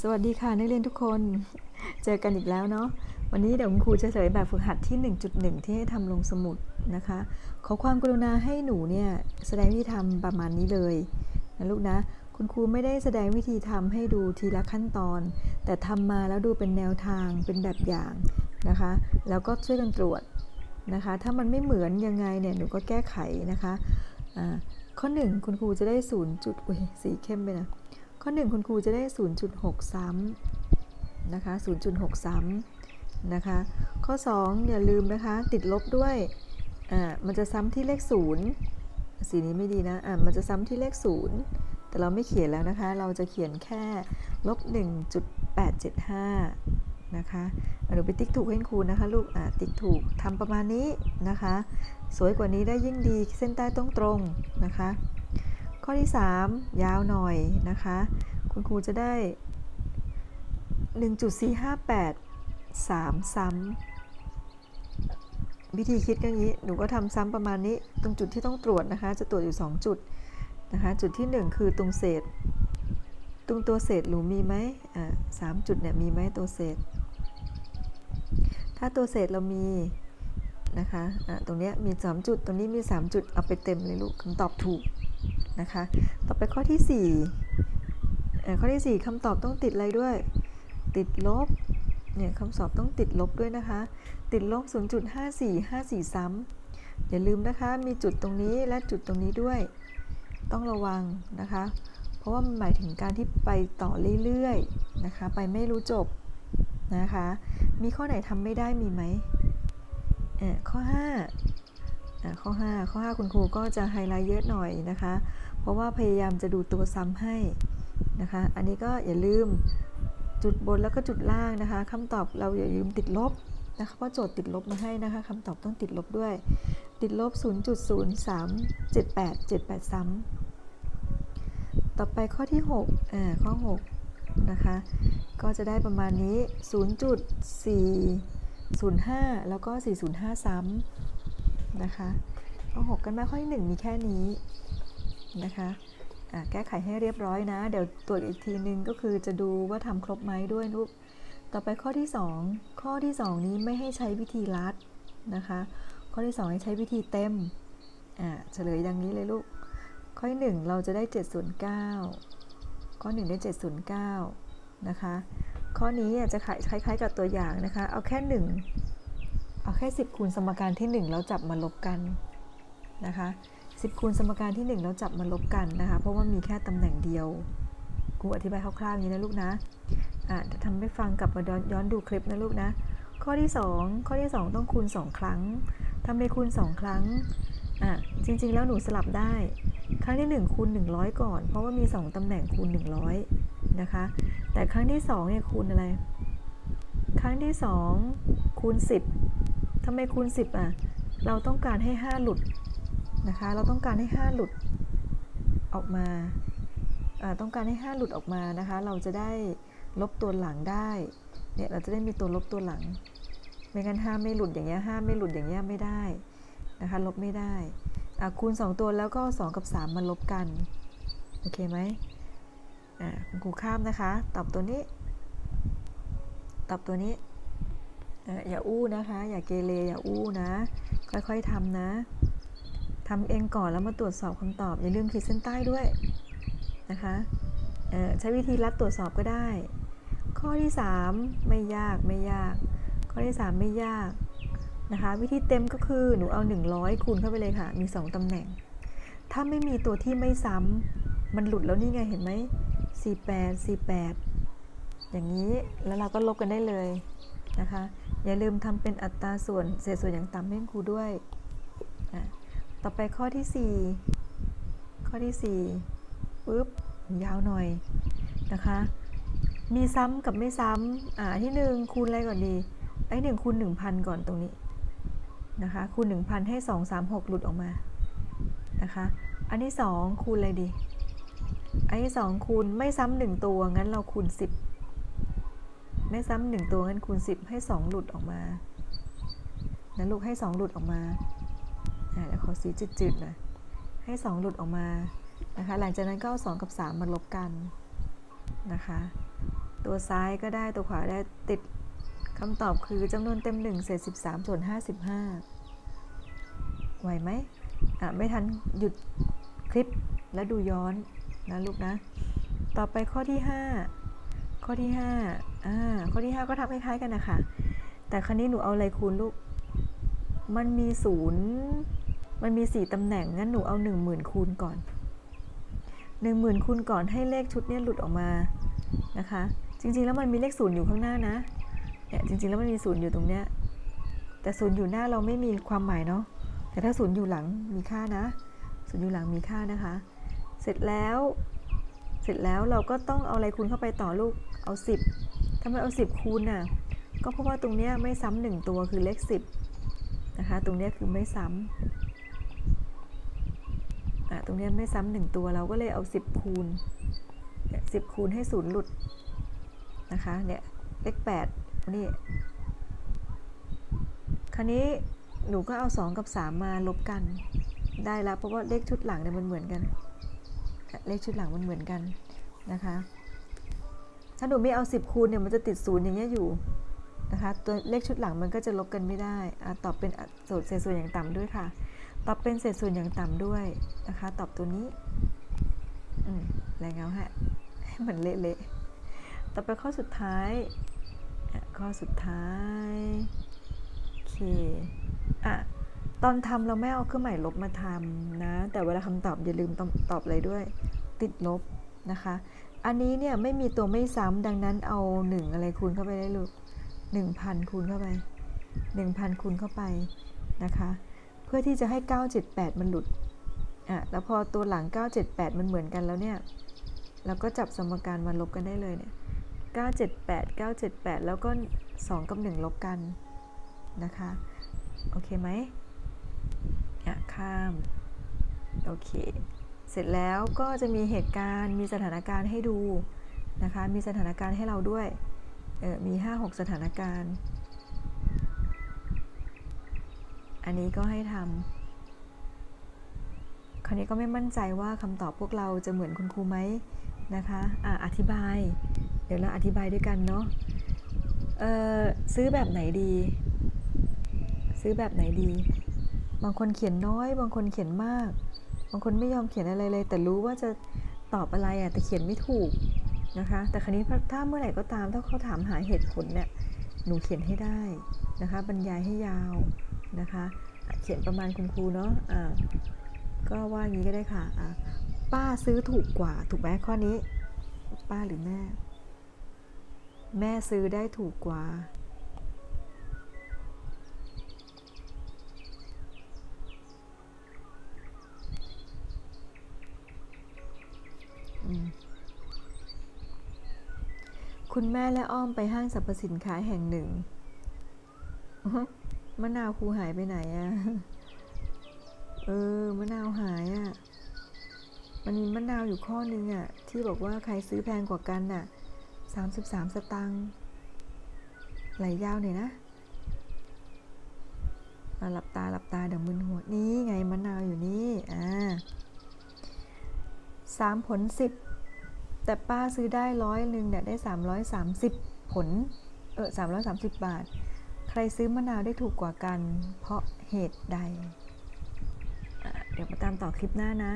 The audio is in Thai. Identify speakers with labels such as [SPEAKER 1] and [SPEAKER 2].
[SPEAKER 1] สวัสดีค่ะนักเรียนทุกคน เจอกันอีกแล้วเนาะวันนี้เดี๋ยวคุณครูจะเฉลยแบบฝึกหัดที่ 1.1 ที่ให้ทำลงสมุดนะคะ ขอความกรุณาให้หนูเนี่ยแสดงวิธีทำประมาณนี้เลยนะลูกนะ คุณครูไม่ได้แสดงวิธีทำให้ดูทีละขั้นตอน แต่ทำมาแล้วดูเป็นแนวทางเป็นแบบอย่างนะคะ แล้วก็ช่วยกันตรวจนะคะ ถ้ามันไม่เหมือนยังไงเนี่ยหนูก็แก้ไขนะคะอ่าข้อ 1 คุณครูจะได้0จุดอุ้ยสีเข้มไปนะ ข้อ 1 คุณครูจะได้ 0.6 ซ้ำนะคะ 0.6 ซ้ำนะคะ ข้อ 2 อย่าลืมนะคะ ติดลบด้วย อ่า มันจะซ้ำที่เลข 0 สีนี้ไม่ดีนะ อ่า มันจะซ้ำที่เลข 0 แต่เราไม่เขียนแล้วนะคะ เราจะเขียนแค่ลบ 1.875 นะคะหนูไปติ๊กถูกให้ครูนะคะลูก อ่า ติ๊กถูกทำประมาณนี้นะคะ สวยกว่านี้ได้ยิ่งดี เส้นใต้ต้องตรงนะคะ ข้อที่ 3 ยาวหน่อยนะคะ คุณครูจะได้ 1.458 3 ซ้ำวิธีคิดก็อย่างนี้ หนูก็ทำซ้ำประมาณนี้ ตรงจุดที่ต้องตรวจนะคะ จะตรวจอยู่ 2 จุดนะคะ จุดที่ 1 คือตรงเศษ ตรงตัวเศษหนูมีไหมอ่าสามจุดเนี่ยมีไหมตัวเศษ ถ้าตัวเศษเรามีนะคะ อ่าตรงเนี้ยมี 3 จุด ตรงนี้มี 3 จุด เอาไปเต็มเลยลูกคำตอบถูก นะคะ ต่อไปข้อที่4เอ่ข้อที่ 4คำตอบต้องติดอะไรด้วย ติดลบ เนี่ยคำสอบต้องติดลบด้วยนะคะ ติดลบ 0.5454 ซ้ำอย่าลืมนะคะ มีจุดตรงนี้และจุดตรงนี้ด้วย ต้องระวังนะคะ เพราะว่ามันหมายถึงการที่ไปต่อเรื่อยๆนะคะ ไปไม่รู้จบนะคะ มีข้อไหนทำไม่ได้มีไหมเอ่อข้อ 5 ข้อ 5 ข้อ 5 คุณครูก็จะไฮไลท์เยอะหน่อยนะคะ เพราะว่าพยายามจะดูตัวซ้ำให้นะคะ อันนี้ก็อย่าลืมจุดบนแล้วก็จุดล่างนะคะคำตอบเราอย่าลืมติดลบนะคะเพราะโจทย์ติดลบมาให้นะคะคำตอบต้องติดลบด้วย ติดลบ 0.0378 78 ซ้ำต่อไปข้อที่ 6 อ่า ข้อ 6 นะคะ ก็จะได้ประมาณนี้ 0.405 แล้วก็ 405 ซ้ำ นะคะข้อ6กันมาข้อที่1มีแค่นี้นะคะแก้ไขให้เรียบร้อยนะ เดี๋ยวตรวจอีกทีนึงก็คือจะดูว่าทำครบไหมด้วยลูกต่อไปข้อที่ 2 ข้อที่ 2 นี้ไม่ให้ใช้วิธีลัดนะคะ ข้อที่ 2 ให้ใช้วิธีเต็มอ่าเฉลยดังนี้เลยลูก ข้อที่ 1 เราจะได้7ส่วน9ข้อ 1 ได้7ส่วน9นะคะ ข้อนี้จะคล้ายๆกับตัวอย่างนะคะ เอาแค่ 1 เอาแค่ 10 คูณสมการที่ 1 แล้วจับมาลบกันนะคะ 10 คูณสมการที่ 1 แล้วจับมาลบกันนะคะ เพราะว่ามีแค่ตำแหน่งเดียวครูอธิบายคร่าวๆอย่างนี้นะลูกนะอะทำให้ฟังกลับมาย้อนดูคลิปนะลูกนะ ข้อที่ 2 ข้อที่ 2 ต้องคูณ 2 ครั้งทำไมคูณ 2 ครั้งอะจริงๆ แล้วหนูสลับได้ ครั้งที่ 1 คูณ 100 ก่อน เพราะว่ามี 2ตำแหน่งคูณ 100 นะคะ แต่ครั้งที่2เนี่ยคูณอะไร ครั้งที่ 2 คูณ 10 ทำไมคูณ 10 อะ เราต้องการให้ 5 หลุดนะคะ เราต้องการให้ 5 หลุดออกมาต้องการให้ 5 หลุดออกมานะคะ เราจะได้ลบตัวหลังได้ เนี่ยเราจะได้มีตัวลบตัวหลัง ไม่งั้น 5 ไม่หลุดอย่างเงี้ย5ไม่หลุดอย่างเงี้ยไม่ได้นะคะ ลบไม่ได้คูณ 2 ตัวแล้วก็ 2 กับ 3 มาลบกัน โอเคไหมคุณครูข้ามนะคะ ตอบตัวนี้ ตอบตัวนี้ อย่าอู้นะคะ อย่าเกเรอย่าอู้นะ ค่อยๆทำนะทำเองก่อนแล้วมาตรวจสอบคำตอบ อย่าลืมขีดเส้นใต้ด้วยนะคะใช้วิธีรัดตรวจสอบก็ได้ ข้อที่ 3 ไม่ยากไม่ยาก ข้อที่ 3 ไม่ยากนะคะ วิธีเต็มก็คือหนูเอา 100 คูณเข้าไปเลยค่ะ มี 2ตำแหน่ง ถ้าไม่มีตัวที่ไม่ซ้ำมันหลุดแล้วนี่ไงเห็นไหม48 48 อย่างนี้แล้วเราก็ลบกันได้เลยนะคะ อย่าลืมทำเป็นอัตราส่วนเศษส่วนอย่างต่ำให้ครูด้วย ต่อไปข้อที่ 4 ข้อที่4ปึ๊บยาวหน่อยนะคะ มีซ้ำกับไม่ซ้ำอ่าที่ 1 คูณอะไรก่อนดี ไอ้หนึ่งคูณ1,000 ก่อนตรงนี้นะคะคูณ1,000 ให้ 2 3 6 หลุดออกมานะคะ อันที่ 2 คูณอะไรดี อันที่ 2 คูณไม่ซ้ำหนึ่งตัว งั้นเราคูณ 10 ไม่ซ้ำหนึ่งตัวงั้นคูณ10ให้2หลุดออกมานะลูกให้2หลุดออกมาอ่าเดี๋ยวขอสีจืดๆหน่อยให้2หลุดออกมานะคะ หลังจากนั้นก็เอา2กับ3มาลบกันนะคะ ตัวซ้ายก็ได้ตัวขวาได้ติดคำตอบคือจำนวนเต็ม1เศษ13ส่วน55ไหวไหมอะไม่ทันหยุดคลิปแล้วดูย้อนนะลูกนะ ต่อไปข้อที่5 ข้อที่5อ่า ข้อที่5ก็ทำคล้ายๆกันนะคะ แต่ครั้นี้หนูเอาอะไรคูณลูก มันมีศูนย์มันมี4ตำแหน่ง งั้นหนูเอา10,000คูณก่อน10,000คูณก่อนให้เลขชุดเนี้ยหลุดออกมา นะคะ จริงๆแล้วมันมีเลขศูนย์อยู่ข้างหน้านะ เนี่ยจริงๆแล้วมันมีศูนย์อยู่ตรงเนี้ย แต่ศูนย์อยู่หน้าเราไม่มีความหมายเนาะ แต่ถ้าศูนย์อยู่หลังมีค่านะ ศูนย์อยู่หลังมีค่านะคะ เสร็จแล้ว เสร็จแล้วเราก็ต้องเอาอะไรคูณเข้าไปต่อลูก เอา 10ทำไมเอา 10 คูณน่ะ ก็เพราะว่าตรงเนี้ยไม่ซ้ำหนึ่งตัวคือเลข 10 นะคะ ตรงเนี้ยคือไม่ซ้ำอะตรงเนี้ยไม่ซ้ำหนึ่งตัวเราก็เลยเอา 10 คูณเนี่ย10คูณให้ศูนย์หลุดนะคะ เนี่ยเลข8นี่ คราวนี้หนูก็เอา2กับ3มาลบกันได้แล้วเพราะว่าเลขชุดหลังเนี่ยมันเหมือนกัน เลขชุดหลังมันเหมือนกันนะคะ ถ้าหนูไม่เอา 10 คูณเนี่ยมันจะติดศูนย์อย่างเงี้ยอยู่นะคะตัวเลขชุดหลังมันก็จะลบกันไม่ได้ตอบเป็นสูตรเศษส่วนอย่างต่ำด้วยค่ะ ตอบเป็นเศษส่วนอย่างต่ำด้วยนะคะ ตอบตัวนี้อืมแรงเงาฮะให้มันเละๆต่อไปข้อสุดท้ายข้อสุดท้ายโอเคอะตอนทำเราไม่เอาเครื่องหมายลบมาทำนะ แต่เวลาคำตอบอย่าลืมตอบตอบอะไรด้วย ติดลบนะคะ อันนี้เนี่ยไม่มีตัวไม่ซ้ำดังนั้นเอา1อะไรคูณเข้าไปได้ลูก1,000คูณเข้าไป1,000คูณเข้าไปนะคะ เพื่อที่จะให้ 978 มันหลุดอะแล้วพอตัวหลัง 978 มันเหมือนกันแล้วเนี่ยเราก็จับสมการมาลบกันได้เลยเนี่ย978 978 แล้วก็ 2 กับ 1 ลบกันนะคะ โอเคไหมอะข้าม โอเค เสร็จแล้วก็จะมีเหตุการณ์มีสถานการณ์ให้ดูนะคะ มีสถานการณ์ให้เราด้วยออมี 5-6 สถานการณ์ อันนี้ก็ให้ทำคราวนี้ก็ไม่มั่นใจว่าคำตอบพวกเราจะเหมือนคุณครูไหมนะคะอะอธิบาย เดี๋ยวเราอธิบายด้วยกันเนาะเออซื้อแบบไหนดี ซื้อแบบไหนดี บางคนเขียนน้อย บางคนเขียนมาก บางคนไม่ยอมเขียนอะไรเลย แต่รู้ว่าจะตอบอะไรอะแต่เขียนไม่ถูกนะคะ แต่ครนี้ถ้าเมื่อไหร่ก็ตามถ้าเขาถามหาเหตุผลเนี่ยหนูเขียนให้ได้นะคะ บรรยายให้ยาวนะคะ เขียนประมาณคุณครูเนาะอ่าก็ว่างี้ก็ได้ค่ะอะป้าซื้อถูกกว่าถูกไหมข้อนี้ ป้าหรือแม่ แม่ซื้อได้ถูกกว่า อืม คุณแม่และอ้อมไปห้างสรรพสินค้าแห่งหนึ่ง มะนาวครูหายไปไหนอะเออ มะนาวหายอะมันมีมะนาวอยู่ข้อนึงอะที่บอกว่าใครซื้อแพงกว่ากันน่ะสามสิบสามสตังค์ไหลยาวหน่อยนะหลับตาหลับตาเดี๋ยวมึนหัวนี่ไงมะนาวอยู่นี่ อ่าสามผลสิบ แต่ป้าซื้อได้ร้อยหนึ่งเนี่ยได้ 330 ผล เออ330 บาท ใครซื้อมะนาวได้ถูกกว่ากัน เพราะเหตุใด เดี๋ยวมาตามต่อคลิปหน้านะ